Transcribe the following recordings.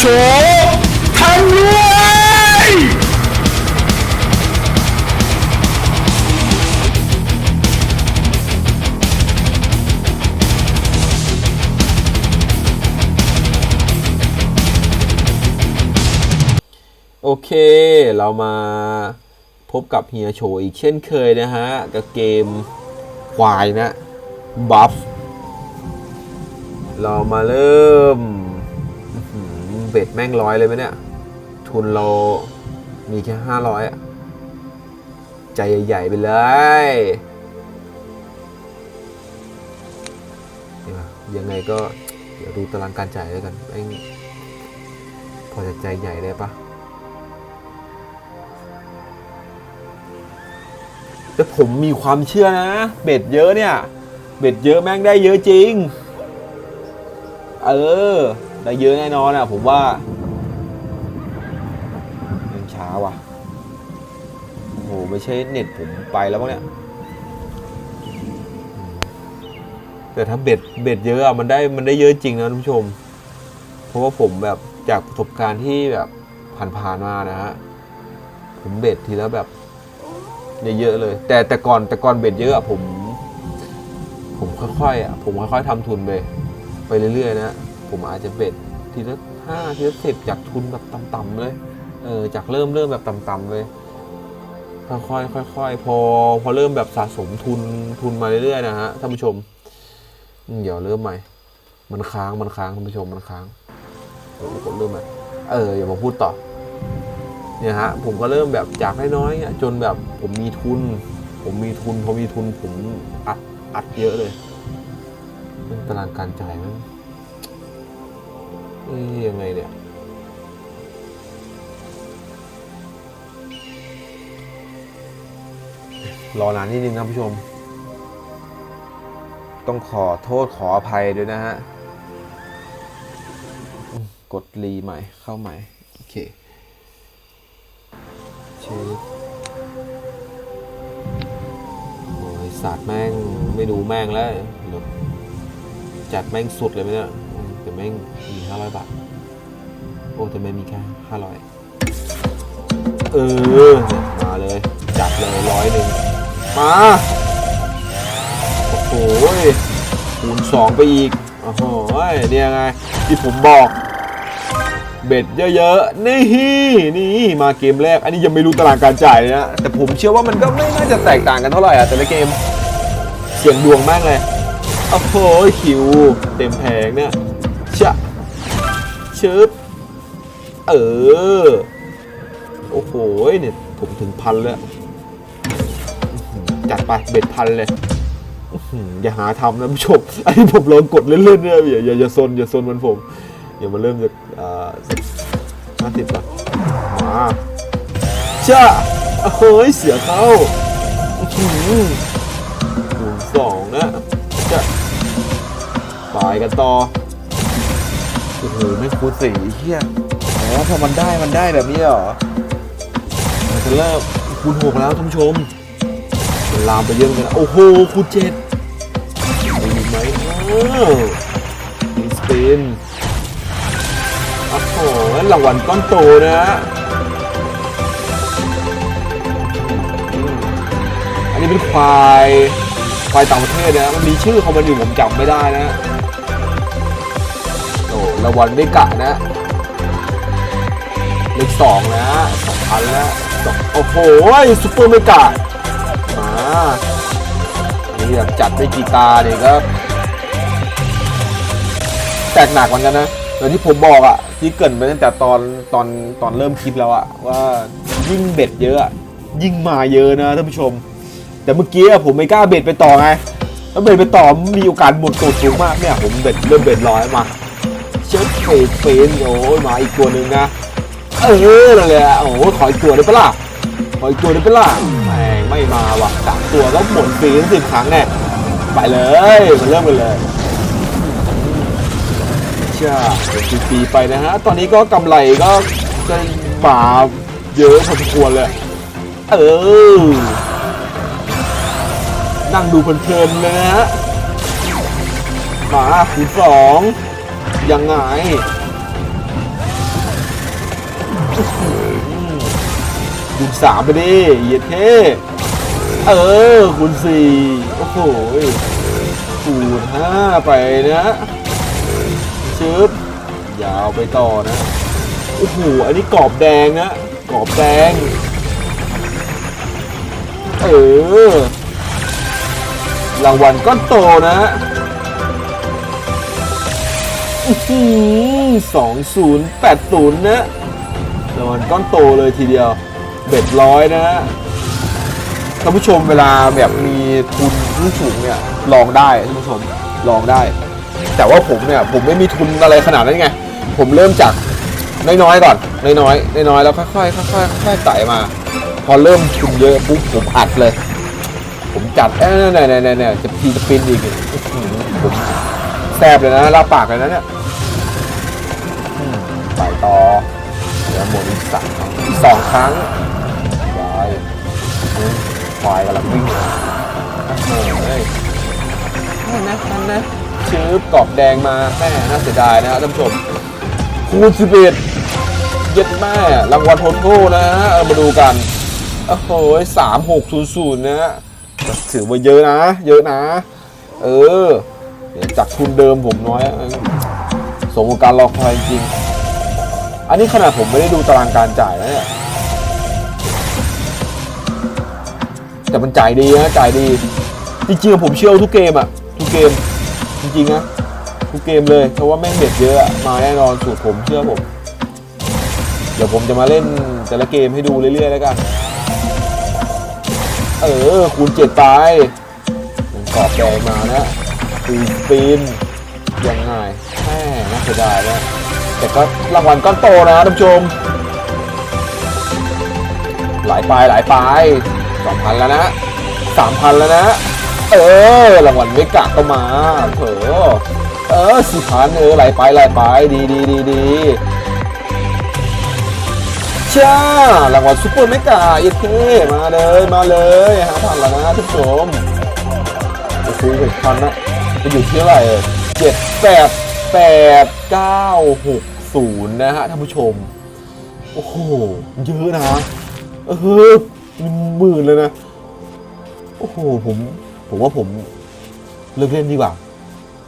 โฉทำรวยโอเค เรามาพบกับเฮียโชอีกเช่นเคยนะฮะ กับเกมควายนะบัฟเรามาเริ่ม เบ็ดแม่งร้อยเลยไหมเนี่ย ทุนเรามีแค่ห้าร้อยอะใจใหญ่ๆไปเลยยังไงก็เดี๋ยวดูตารางการจ่ายแล้วกันแม่งพอจะใจใหญ่ได้ปะแต่ผมมีความเชื่อนะ เบ็ดเยอะเนี่ย เบ็ดเยอะแม่งได้เยอะจริง เออ ได้เยอะแน่นอนอะผมว่ายังช้าว่ะ โอ้โห ไม่ใช่เน็ตผมไปแล้วมั้งเนี่ย แต่ถ้าเบ็ดเบ็ดเยอะอะมันได้มันได้เยอะจริงนะท่านผู้ชม เพราะว่าผมแบบจากประสบการณ์ที่แบบผ่านๆมานะฮะ ผมเบ็ดทีแล้วแบบเยอะๆเลย แต่แต่ก่อนแต่ก่อนเบ็ดเยอะอะผม ผมค่อยๆอะผมค่อยๆทำทุนไปไปเรื่อยๆนะ ผมอาจจะเบ็ดทีละห้าทีละสิบจากทุนแบบต่ำๆเลยเออจากเริ่มเริ่มแบบต่ำๆเลยค่อยๆค่อยๆพอพอเริ่มแบบสะสมทุนทุนมาเรื่อยๆนะฮะท่านผู้ชม เดี๋ยวเริ่มใหม่ มันค้างมันค้างท่านผู้ชมมันค้างเดี๋ยวกดเริ่มใหม่เอออย่ามาพูดต่อเนี่ยฮะผมก็เริ่มแบบจากน้อยๆจนแบบผมมีทุน ผมมีทุนพอมีทุนผมอัดอัดเยอะเลยเรื่องตารางการจ่ายมั นเอ้ยยังไงเนี่ย รอนานนิดนึงนะผู้ชม ต้องขอโทษขออภัยด้วยนะฮะ กดรีใหม่เข้าใหม่ โอเคเช็คโอ้ยสัตว์แม่ง ไม่ดูแม่งแล้ว จัดแม่งสุดเลยไหมเนี่ย แต่แม่งมีห้าร้อยบาท โอ้แต่ไม่มีแค่ห้าร้อยเออเนี่ยมาเลย จัดเลยร้อยหนึ่งมา โอ้โหคูณสองไปอีก โอ้โหเนี่ยไง ที่ผมบอก เบ็ดเยอะๆ นี่ นี่มาเกมแรก อันนี้ยังไม่รู้ตารางการจ่ายเลยนะ แต่ผมเชื่อว่ามันก็ไม่น่าจะแตกต่างกันเท่าไหร่อะ แต่ละเกม เสียงดวงมากเลย โอ้โหคิว เต็มแผงเนี่ย ชะชึบเออ โอ้โหเนี่ยผมถึงพันแล้วจัดไปเบ็ดพันเลยอย่าหาทำนะผู้ชมอันนี้ผมลองกดเล่นๆเนี่ยอย่าอย่าอย่าซนอย่าซนมันผมเดี๋ยวมาเริ่มจากห้าสิบก่อนมาจ้าโอ้ยเสียเข้าหือคูณสองนะจ้าไปกันต่อ โอ้โหไม่คูณสี่เฮียอ๋อพอมันได้มันได้แบบนี้เหรอมันจะเริ่มคูณหกแล้วท่านผู้ชมมันลามไปเยอะเหมือนกันนะโอ้โหคูณเจ็ดมีไหมอ้มีสปินโอ้โหรางวัลก้อนโตนะฮะอันนี้เป็นควายควายต่างประเทศนะมันมีชื่อของมันอยู่ผมจำไม่ได้นะ รางวัลไม่กะนะเลขสองนะสองพันแล้วสองโอ้โหซุปเปอร์ไม่กะมานี่แบบจัดด้วยกีตาร์เนี่ยก็แตกหนักเหมือนกันนะอย่างที่ผมบอกอะที่เกินไปตั้งแต่ตอนตอนตอนเริ่มคลิปแล้วอะว่ายิ่งเบ็ดเยอะยิ่งมาเยอะนะท่านผู้ชม แต่เมื่อกี้อะผมไม่กล้าเบ็ดไปต่อไงถ้าเบ็ดไปต่อมีโอกาสหมดตัวสูงมากเนี่ยผมเบ็ดเริ่มเบ็ดร้อยมา เชิดเฟดเฟนโอ้ยมาอีกตัวหนึ่งนะ เออนั่นแหละโอ้โหขออีกตัวได้ปะล่ะขออีกตัวได้ปะล่ะแม่งไม่มาว่ะสามตัวแล้วหมดฟรีทั้งสิบครั้งแน่ไปเลยมาเริ่มกันเลยใช่เป็นปีไปนะฮะ ตอนนี้ก็กำไรก็จะมาเยอะพอสมควรเลยเออ นั่งดูเพลินๆเลยนะฮะมาคูณสอง ยังไงคูณสามไปดิเหยียดเท่เออคูณสี่โอ้โหคูณห้าไปนะชึบยาวไปต่อนะโอ้โหอันนี้กรอบแดงนะกรอบแดงเออรางวัลก้อนโตนะ สองศูนย์แปดศูนย์นะรางวัลก้อนโตเลยทีเดียวเบ็ดร้อยนะท่านผู้ชมเวลาแบบมีทุนที่สูงเนี่ยลองได้ท่านผู้ชมลองได้ แต่ว่าผมเนี่ยผมไม่มีทุนอะไรขนาดนั้นไง ผมเริ่มจากน้อยๆก่อนน้อยๆน้อยๆแล้วค่อยๆค่อยๆค่อยๆไต่มา พอเริ่มทุนเยอะปุ๊บผมอัดเลย ผมจัดเอ้ยเนี่ยเนี่ยเนี่ยเนี่ยจะทีจะปินอีกผมแซบเลยนะลาปากเลยนะเนี่ย แล้วหมดอีกสามอีกสองครั้งไปอืมควายกำลังวิ่งเลยเฮ้ยนั่นนะนั่นนะชื้อกรอบแดงมาแม่น่าเสียดายนะฮะท่านผู้ชมคูณสิบเอ็ดเย็ดแม่รางวัลโทโทนะฮะเอามาดูกันโอ้โหสามหกศูนย์ศูนย์นะฮะถือว่าเยอะนะ เยอะนะ เออจากทุนเดิมผมน้อยสมกับการรอคอยจริง อันนี้ขนาดผมไม่ได้ดูตารางการจ่ายนะเนี่ยแต่มันจ่ายดีนะจ่ายดี จริงๆผมเชื่อทุกเกมอะทุกเกม จริงๆนะทุกเกมเลยเพราะว่าแม่งเด็ดเยอะอะมาแน่นอนสูตรผมเชื่อผม เดี๋ยวผมจะมาเล่นแต่ละเกมให้ดูเรื่อยๆแล้วกัน เออคูณเจ็ดไปยังกรอบแดงมานะปีนปีนยังไงแม่น่าเสียดายนะ แต่ก็รางวัลก้อนโตนะท่านผู้ชม หลายปลายหลายปลายสองพันแล้วนะสามพันแล้วนะ เออรางวัลไม่กะก็มาเถอะเออสี่พันเออหลายปลายหลายปลายดีดีดีดีช่ารางวัลซุปเปอร์เมกาเยเทมาเลยมาเลยหาพันแล้วนะท่านผู้ชมโอ้โหหกพันนะจะอยู่ที่เท่าไหร่เจ็ดแปด 8960 นะฮะท่านผู้ชม โอ้โห เยอะนะเออหมื่นเลยนะ โอ้โห ผม ผมว่าผมเลิกเล่นดีกว่า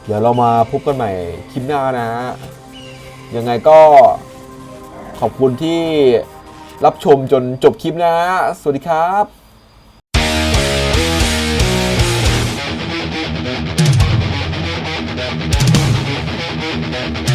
เดี๋ยวเรามาพบกันใหม่คลิปหน้านะฮะยังไงก็ขอบคุณที่รับชมจนจบคลิปนะ สวัสดีครับ Bye.